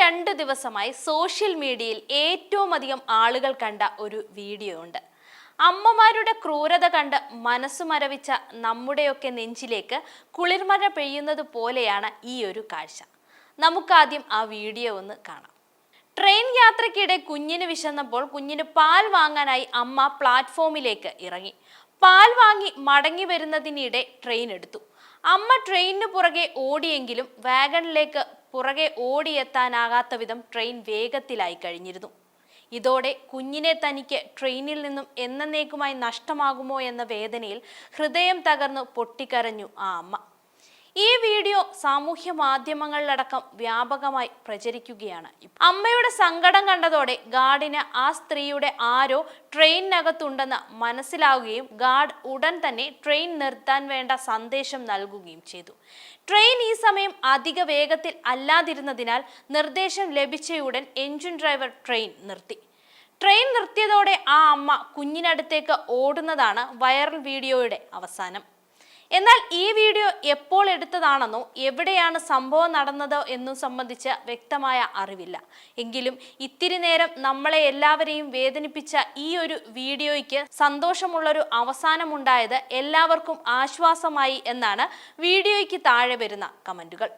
രണ്ട് ദിവസമായി സോഷ്യൽ മീഡിയയിൽ ഏറ്റവും അധികം ആളുകൾ കണ്ട ഒരു വീഡിയോ ഉണ്ട്. അമ്മമാരുടെ ക്രൂരത കണ്ട് മനസ്സ് മരവിച്ച നമ്മുടെയൊക്കെ നെഞ്ചിലേക്ക് കുളിർമഴ പെയ്യുന്നത് പോലെയാണ് ഈ ഒരു കാഴ്ച. നമുക്കാദ്യം ആ വീഡിയോ ഒന്ന് കാണാം. ട്രെയിൻ യാത്രക്കിടെ കുഞ്ഞിന് വിശന്നപ്പോൾ കുഞ്ഞിന് പാൽ വാങ്ങാനായി അമ്മ പ്ലാറ്റ്ഫോമിലേക്ക് ഇറങ്ങി. പാൽ വാങ്ങി മടങ്ങി വരുന്നതിനിടെ ട്രെയിൻ എടുത്തു. അമ്മ ട്രെയിനിന് പുറകെ ഓടിയെങ്കിലും വാഗണിലേക്ക് പുറകെ ഓടിയെത്താനാകാത്ത വിധം ട്രെയിൻ വേഗത്തിലായി കഴിഞ്ഞിരുന്നു. ഇതോടെ കുഞ്ഞിനെ തനിക്ക് ട്രെയിനിൽ നിന്നും എന്നേക്കുമായി നഷ്ടമാകുമോ എന്ന വേദനയിൽ ഹൃദയം തകർന്നു പൊട്ടിക്കരഞ്ഞു ആ അമ്മ. ഈ വീഡിയോ സാമൂഹ്യ മാധ്യമങ്ങളിലടക്കം വ്യാപകമായി പ്രചരിക്കുകയാണ്. അമ്മയുടെ സങ്കടം കണ്ടതോടെ ഗാർഡിന് ആ സ്ത്രീയുടെ ആരോ ട്രെയിനിനകത്തുണ്ടെന്ന് മനസ്സിലാവുകയും ഗാർഡ് ഉടൻ തന്നെ ട്രെയിൻ നിർത്താൻ വേണ്ട സന്ദേശം നൽകുകയും ചെയ്തു. ട്രെയിൻ ഈ സമയം അധിക വേഗത്തിൽ അല്ലാതിരുന്നതിനാൽ നിർദ്ദേശം ലഭിച്ചയുടൻ എഞ്ചിൻ ഡ്രൈവർ ട്രെയിൻ നിർത്തി. ട്രെയിൻ നിർത്തിയതോടെ ആ അമ്മ കുഞ്ഞിനടുത്തേക്ക് ഓടുന്നതാണ് വൈറൽ വീഡിയോയുടെ അവസാനം. എന്നാൽ ഈ വീഡിയോ എപ്പോൾ എടുത്തതാണെന്നോ എവിടെയാണ് സംഭവം നടന്നതോ എന്നും സംബന്ധിച്ച് വ്യക്തമായ അറിവില്ല. എങ്കിലും ഇത്തിരി നേരം നമ്മളെ എല്ലാവരെയും വേദനിപ്പിച്ച ഈ ഒരു വീഡിയോയ്ക്ക് സന്തോഷമുള്ളൊരു അവസാനമുണ്ടായത് എല്ലാവർക്കും ആശ്വാസമായി എന്നാണ് വീഡിയോയ്ക്ക് താഴെ വരുന്ന കമന്റുകൾ.